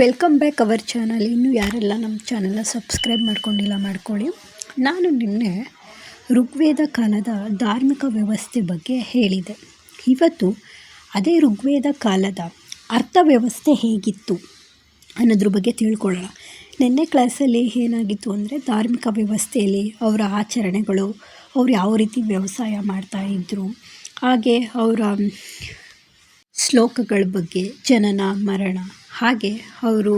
Welcome back our channel ಇನ್ನೂ ಯಾರೆಲ್ಲ ನಮ್ಮ ಚಾನಲ್ನ ಸಬ್ಸ್ಕ್ರೈಬ್ ಮಾಡ್ಕೊಂಡಿಲ್ಲ ಮಾಡ್ಕೊಳ್ಳಿ. ನಾನು ನಿನ್ನೆ ಋಗ್ವೇದ ಕಾಲದ ಧಾರ್ಮಿಕ ವ್ಯವಸ್ಥೆ ಬಗ್ಗೆ ಹೇಳಿದೆ. ಇವತ್ತು ಅದೇ ಋಗ್ವೇದ ಕಾಲದ ಅರ್ಥ ವ್ಯವಸ್ಥೆ ಹೇಗಿತ್ತು ಅನ್ನೋದ್ರ ಬಗ್ಗೆ ತಿಳ್ಕೊಳ್ಳೋಣ. ನಿನ್ನೆ ಕ್ಲಾಸಲ್ಲಿ ಏನಾಗಿತ್ತು ಅಂದರೆ ಧಾರ್ಮಿಕ ವ್ಯವಸ್ಥೆಯಲ್ಲಿ ಅವರ ಆಚರಣೆಗಳು, ಅವ್ರು ಯಾವ ರೀತಿ ವ್ಯವಸಾಯ ಮಾಡ್ತಾಯಿದ್ರು ಹಾಗೆ ಅವರ ಶ್ಲೋಕಗಳ ಬಗ್ಗೆ, ಜನನ, ಮರಣ ಹಾಗೆ ಅವರು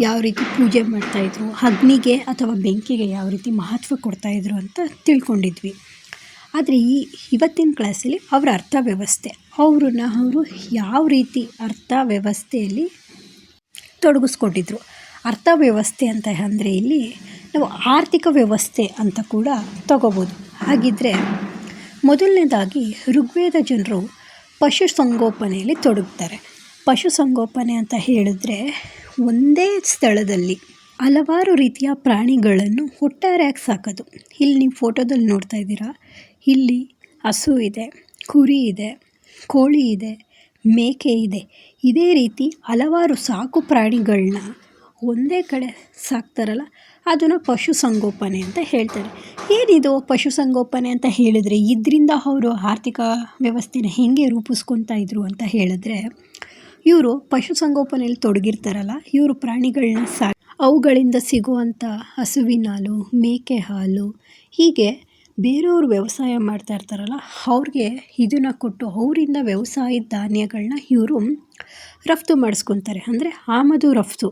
ಯಾವ ರೀತಿ ಪೂಜೆ ಮಾಡ್ತಾಯಿದ್ರು ಅಗ್ನಿಗೆ ಅಥವಾ ಬೆಂಕಿಗೆ ಯಾವ ರೀತಿ ಮಹತ್ವ ಕೊಡ್ತಾಯಿದ್ರು ಅಂತ ತಿಳ್ಕೊಂಡಿದ್ವಿ. ಆದರೆ ಈ ಇವತ್ತಿನ ಕ್ಲಾಸಲ್ಲಿ ಅವರ ಅರ್ಥ ವ್ಯವಸ್ಥೆ ಅವ್ರನ್ನ ಅವರು ಯಾವ ರೀತಿ ಅರ್ಥ ವ್ಯವಸ್ಥೆಯಲ್ಲಿ ತೊಡಗಿಸ್ಕೊಂಡಿದ್ರು. ಅರ್ಥ ವ್ಯವಸ್ಥೆ ಅಂತ ಅಂದರೆ ಇಲ್ಲಿ ನಾವು ಆರ್ಥಿಕ ವ್ಯವಸ್ಥೆ ಅಂತ ಕೂಡ ತಗೋಬೋದು. ಹಾಗಿದ್ದರೆ ಮೊದಲನೇದಾಗಿ ಋಗ್ವೇದ ಜನರು ಪಶುಸಂಗೋಪನೆಯಲ್ಲಿ ತೊಡಗ್ತಾರೆ. ಪಶುಸಂಗೋಪನೆ ಅಂತ ಹೇಳಿದ್ರೆ ಒಂದೇ ಸ್ಥಳದಲ್ಲಿ ಹಲವಾರು ರೀತಿಯ ಪ್ರಾಣಿಗಳನ್ನು ಒಟ್ಟಾರೆಯಾಗಿ ಸಾಕೋದು. ಇಲ್ಲಿ ನೀವು ಫೋಟೋದಲ್ಲಿ ನೋಡ್ತಾ ಇದ್ದೀರಾ, ಇಲ್ಲಿ ಹಸು ಇದೆ, ಕುರಿ ಇದೆ, ಕೋಳಿ ಇದೆ, ಮೇಕೆ ಇದೆ. ಇದೇ ರೀತಿ ಹಲವಾರು ಸಾಕು ಪ್ರಾಣಿಗಳನ್ನ ಒಂದೇ ಕಡೆ ಸಾಕ್ತಾರಲ್ಲ, ಅದನ್ನು ಪಶುಸಂಗೋಪನೆ ಅಂತ ಹೇಳ್ತಾರೆ. ಏನಿದು ಪಶುಸಂಗೋಪನೆ ಅಂತ ಹೇಳಿದರೆ, ಇದರಿಂದ ಅವರು ಆರ್ಥಿಕ ವ್ಯವಸ್ಥೆನ ಹೇಗೆ ರೂಪಿಸ್ಕೊತಾ ಇದ್ರು ಅಂತ ಹೇಳಿದ್ರೆ ಇವರು ಪಶುಸಂಗೋಪನೆಯಲ್ಲಿ ತೊಡಗಿರ್ತಾರಲ್ಲ, ಇವರು ಪ್ರಾಣಿಗಳನ್ನ ಸಾ, ಅವುಗಳಿಂದ ಸಿಗುವಂಥ ಹಸುವಿನ ಹಾಲು, ಮೇಕೆ ಹಾಲು, ಹೀಗೆ ಬೇರೆಯವರು ವ್ಯವಸಾಯ ಮಾಡ್ತಾ ಇರ್ತಾರಲ್ಲ, ಅವ್ರಿಗೆ ಇದನ್ನು ಕೊಟ್ಟು ಅವರಿಂದ ವ್ಯವಸಾಯದ ಧಾನ್ಯಗಳನ್ನ ಇವರು ರಫ್ತು ಮಾಡಿಸ್ಕೊತಾರೆ. ಅಂದರೆ ಆಮದು ರಫ್ತು.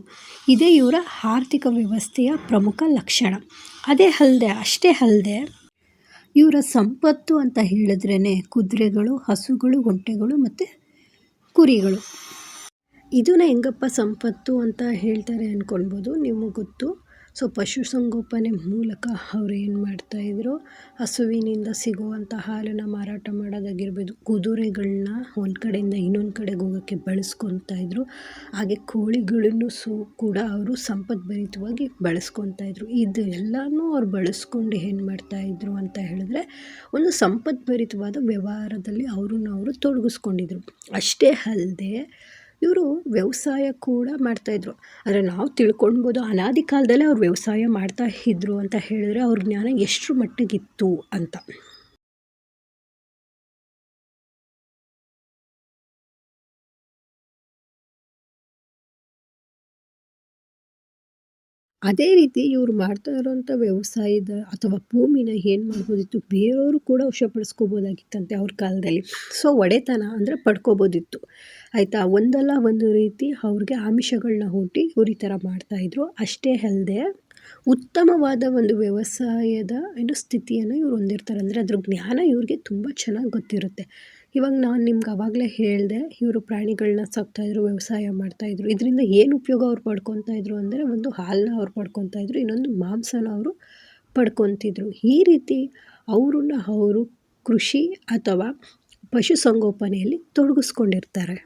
ಇದೇ ಇವರ ಆರ್ಥಿಕ ವ್ಯವಸ್ಥೆಯ ಪ್ರಮುಖ ಲಕ್ಷಣ. ಅದೇ ಅಲ್ಲದೆ ಅಷ್ಟೇ ಅಲ್ಲದೆ ಇವರ ಸಂಪತ್ತು ಅಂತ ಹೇಳಿದ್ರೇ ಕುದುರೆಗಳು, ಹಸುಗಳು, ಒಂಟೆಗಳು ಮತ್ತು ಕುರಿಗಳು. ಇದನ್ನ ಹೆಂಗಪ್ಪ ಸಂಪತ್ತು ಅಂತ ಹೇಳ್ತಾರೆ ಅಂದ್ಕೊಳ್ಬೋದು ನಿಮಗೆ ಗೊತ್ತು. ಸೊ ಪಶುಸಂಗೋಪನೆ ಮೂಲಕ ಅವ್ರು ಏನು ಮಾಡ್ತಾಯಿದ್ರು ಹಸುವಿನಿಂದ ಸಿಗುವಂಥ ಹಾಲನ್ನು ಮಾರಾಟ ಮಾಡೋದಾಗಿರ್ಬೋದು. ಕುದುರೆಗಳನ್ನ ಒಂದು ಕಡೆಯಿಂದ ಇನ್ನೊಂದು ಕಡೆಗೆ ಹೋಗೋಕ್ಕೆ ಬಳಸ್ಕೊತಾ ಇದ್ರು. ಹಾಗೆ ಕೋಳಿಗಳನ್ನು ಸು ಕೂಡ ಅವರು ಸಂಪದ್ಭರಿತವಾಗಿ ಬಳಸ್ಕೊತಾ ಇದ್ರು. ಇದು ಎಲ್ಲನೂ ಅವ್ರು ಬಳಸ್ಕೊಂಡು ಏನು ಮಾಡ್ತಾಯಿದ್ರು ಅಂತ ಹೇಳಿದ್ರೆ, ಒಂದು ಸಂಪದ್ಭರಿತವಾದ ವ್ಯವಹಾರದಲ್ಲಿ ಅವ್ರನ್ನ ಅವರು ತೊಡಗಿಸ್ಕೊಂಡಿದ್ರು. ಅಷ್ಟೇ ಅಲ್ಲದೆ ಇವರು ವ್ಯವಸಾಯ ಕೂಡ ಮಾಡ್ತಾಯಿದ್ರು ಆದರೆ ನಾವು ತಿಳ್ಕೊಳ್ಬೋದು ಅನಾದಿ ಕಾಲದಲ್ಲೇ ಅವ್ರು ವ್ಯವಸಾಯ ಮಾಡ್ತಾ ಇದ್ರು ಅಂತ ಹೇಳಿದ್ರೆ ಅವ್ರ ಜ್ಞಾನ ಎಷ್ಟರ ಮಟ್ಟಿಗಿತ್ತು ಅಂತ. ಅದೇ ರೀತಿ ಇವ್ರು ಮಾಡ್ತಾ ಇರೋವಂಥ ವ್ಯವಸಾಯದ ಅಥವಾ ಭೂಮಿನ ಏನು ಮಾಡ್ಬೋದಿತ್ತು? ಬೇರೆಯವರು ಕೂಡ ವಶಪಡಿಸ್ಕೋಬೋದಾಗಿತ್ತಂತೆ ಅವ್ರ ಕಾಲದಲ್ಲಿ. ಸೊ ಒಡೆತನ ಅಂದರೆ ಪಡ್ಕೋಬೋದಿತ್ತು. ಆಯಿತಾ? ಒಂದಲ್ಲ ಒಂದು ರೀತಿ ಅವ್ರಿಗೆ ಆಮಿಷಗಳನ್ನ ಹುಟ್ಟಿ ಇವ್ರು ಈ ಥರ ಮಾಡ್ತಾಯಿದ್ರು ಅಷ್ಟೇ ಅಲ್ಲದೆ ಉತ್ತಮವಾದ ಒಂದು ವ್ಯವಸಾಯದ ಏನು ಸ್ಥಿತಿಯನ್ನು ಇವ್ರು ಹೊಂದಿರ್ತಾರೆ. ಅಂದರೆ ಅದ್ರ ಜ್ಞಾನ ಇವ್ರಿಗೆ ತುಂಬ ಚೆನ್ನಾಗಿ ಗೊತ್ತಿರುತ್ತೆ. ಇವಾಗ ನಾನು ನಿಮ್ಗೆ ಆವಾಗಲೇ ಹೇಳಿದೆ, ಇವರು ಪ್ರಾಣಿಗಳನ್ನ ಸಾಕ್ತಾಯಿದ್ರು ವ್ಯವಸಾಯ ಮಾಡ್ತಾಯಿದ್ರು ಇದರಿಂದ ಏನು ಉಪಯೋಗ ಅವ್ರು ಪಡ್ಕೊತಾಯಿದ್ರು ಅಂದರೆ ಒಂದು ಹಾಲನ್ನ ಅವ್ರು ಪಡ್ಕೊತಾಯಿದ್ರು ಇನ್ನೊಂದು ಮಾಂಸನ ಅವರು ಪಡ್ಕೊತಿದ್ರು. ಈ ರೀತಿ ಅವ್ರನ್ನ ಅವರು ಕೃಷಿ ಅಥವಾ ಪಶುಸಂಗೋಪನೆಯಲ್ಲಿ ತೊಡಗಿಸ್ಕೊಂಡಿರ್ತಾರೆ.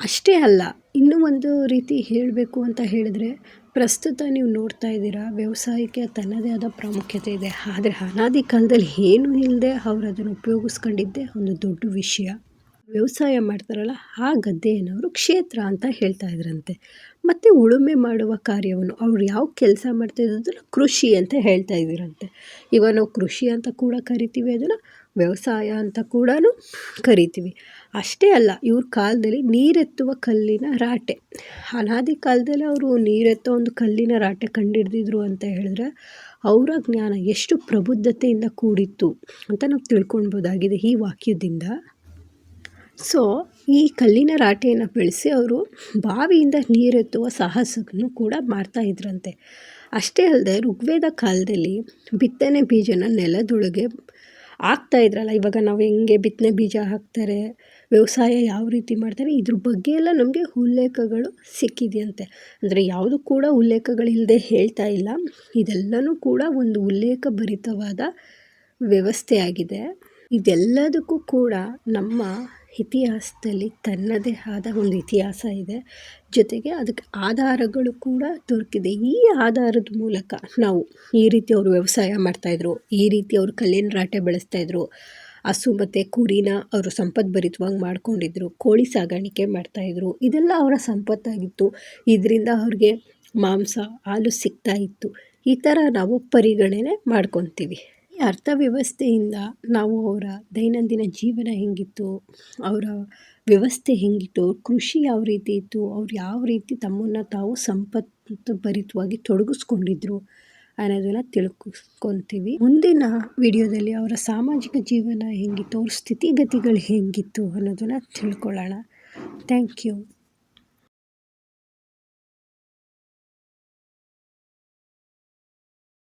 ಅಷ್ಟೇ ಅಲ್ಲ, ಇನ್ನೂ ಒಂದು ರೀತಿ ಹೇಳಬೇಕು ಅಂತ ಹೇಳಿದ್ರೆ ಪ್ರಸ್ತುತ ನೀವು ನೋಡ್ತಾ ಇದ್ದೀರಾ, ವ್ಯವಸಾಯಕ್ಕೆ ತನ್ನದೇ ಆದ ಪ್ರಾಮುಖ್ಯತೆ ಇದೆ. ಆದರೆ ಅನಾದಿ ಕಾಲದಲ್ಲಿ ಏನೂ ಇಲ್ಲದೆ ಅವ್ರು ಅದನ್ನು ಉಪಯೋಗಿಸ್ಕೊಂಡಿದ್ದೇ ಒಂದು ದೊಡ್ಡ ವಿಷಯ. ವ್ಯವಸಾಯ ಮಾಡ್ತಾರಲ್ಲ, ಆ ಗದ್ದೆಯನ್ನು ಅವರು ಕ್ಷೇತ್ರ ಅಂತ ಹೇಳ್ತಾ ಇದ್ರಂತೆ. ಮತ್ತು ಉಳುಮೆ ಮಾಡುವ ಕಾರ್ಯವನ್ನು ಅವ್ರು ಯಾವ ಕೆಲಸ ಮಾಡ್ತಾ ಇದ್ದದನ್ನು ಕೃಷಿ ಅಂತ ಹೇಳ್ತಾ ಇದ್ದೀರಂತೆ ಇವಾಗ ನಾವು ಕೃಷಿ ಅಂತ ಕೂಡ ಕರಿತೀವಿ, ಅದನ್ನು ವ್ಯವಸಾಯ ಅಂತ ಕೂಡ ಕರಿತೀವಿ. ಅಷ್ಟೇ ಅಲ್ಲ, ಇವ್ರ ಕಾಲದಲ್ಲಿ ನೀರೆತ್ತುವ ಕಲ್ಲಿನ ರಾಟೆ. ಅನಾದಿ ಕಾಲದಲ್ಲಿ ಅವರು ನೀರೆತ್ತೋ ಒಂದು ಕಲ್ಲಿನ ರಾಟೆ ಕಂಡಿಡ್ದಿದ್ರು ಅಂತ ಹೇಳಿದ್ರೆ ಅವರ ಜ್ಞಾನ ಎಷ್ಟು ಪ್ರಬುದ್ಧತೆಯಿಂದ ಕೂಡಿತ್ತು ಅಂತ ನಾವು ತಿಳ್ಕೊಳ್ಬೋದಾಗಿದೆ ಈ ವಾಕ್ಯದಿಂದ. ಸೊ ಈ ಕಲ್ಲಿನ ರಾಟೆಯನ್ನು ಬೆಳೆಸಿ ಅವರು ಬಾವಿಯಿಂದ ನೀರೆತ್ತುವ ಸಾಹಸವನ್ನು ಕೂಡ ಮಾಡ್ತಾ ಇದ್ರಂತೆ. ಅಷ್ಟೇ ಅಲ್ಲದೆ ಋಗ್ವೇದ ಕಾಲದಲ್ಲಿ ಬಿತ್ತನೆ ಬೀಜನ ನೆಲದೊಳಗೆ ಹಾಕ್ತಾ ಇದ್ರಲ್ಲ, ಇವಾಗ ನಾವು ಹೆಂಗೆ ಬಿತ್ತನೆ ಬೀಜ ಹಾಕ್ತಾರೆ, ವ್ಯವಸಾಯ ಯಾವ ರೀತಿ ಮಾಡ್ತಾರೆ, ಇದ್ರ ಬಗ್ಗೆ ಎಲ್ಲ ನಮಗೆ ಉಲ್ಲೇಖಗಳು ಸಿಕ್ಕಿದೆಯಂತೆ. ಅಂದರೆ ಯಾವುದು ಕೂಡ ಉಲ್ಲೇಖಗಳಿಲ್ಲದೆ ಹೇಳ್ತಾ ಇಲ್ಲ, ಇದೆಲ್ಲನೂ ಕೂಡ ಒಂದು ಉಲ್ಲೇಖ ಭರಿತವಾದ ವ್ಯವಸ್ಥೆಯಾಗಿದೆ. ಇದೆಲ್ಲದಕ್ಕೂ ಕೂಡ ನಮ್ಮ ಇತಿಹಾಸದಲ್ಲಿ ತನ್ನದೇ ಆದ ಒಂದು ಇತಿಹಾಸ ಇದೆ. ಜೊತೆಗೆ ಅದಕ್ಕೆ ಆಧಾರಗಳು ಕೂಡ ದೊರಕಿದೆ. ಈ ಆಧಾರದ ಮೂಲಕ ನಾವು ಈ ರೀತಿ ಅವರು ವ್ಯವಸಾಯ ಮಾಡ್ತಾಯಿದ್ರು ಈ ರೀತಿ ಅವರು ಕಲ್ಲಿನ ರಾಟೆ ಬೆಳೆಸ್ತಾಯಿದ್ರು ಹಸು ಮತ್ತು ಕುರಿನ ಅವರು ಸಂಪದ್ಭರಿತವಾಗಿ ಮಾಡ್ಕೊಂಡಿದ್ರು, ಕೋಳಿ ಸಾಗಾಣಿಕೆ ಮಾಡ್ತಾಯಿದ್ರು ಇದೆಲ್ಲ ಅವರ ಸಂಪತ್ತಾಗಿತ್ತು. ಇದರಿಂದ ಅವ್ರಿಗೆ ಮಾಂಸ, ಹಾಲು ಸಿಗ್ತಾ ಇತ್ತು. ಈ ಥರ ನಾವು ಪರಿಗಣನೆ ಮಾಡ್ಕೊತೀವಿ. ಅರ್ಥವ್ಯವಸ್ಥೆಯಿಂದ ನಾವು ಅವರ ದೈನಂದಿನ ಜೀವನ ಹೇಗಿತ್ತು, ಅವರ ವ್ಯವಸ್ಥೆ ಹೇಗಿತ್ತು, ಕೃಷಿ ಯಾವ ರೀತಿ ಇತ್ತು, ಅವ್ರು ಯಾವ ರೀತಿ ತಮ್ಮನ್ನು ತಾವು ಸಂಪತ್ತು ಭರಿತವಾಗಿ ತೊಡಗಿಸ್ಕೊಂಡಿದ್ರು ಅನ್ನೋದನ್ನು ತಿಳ್ಕೊತೀವಿ ಮುಂದಿನ ವಿಡಿಯೋದಲ್ಲಿ ಅವರ ಸಾಮಾಜಿಕ ಜೀವನ ಹೇಗಿತ್ತು, ಅವ್ರ ಸ್ಥಿತಿಗತಿಗಳು ಹೇಗಿತ್ತು ಅನ್ನೋದನ್ನು ತಿಳ್ಕೊಳ್ಳೋಣ. Thank you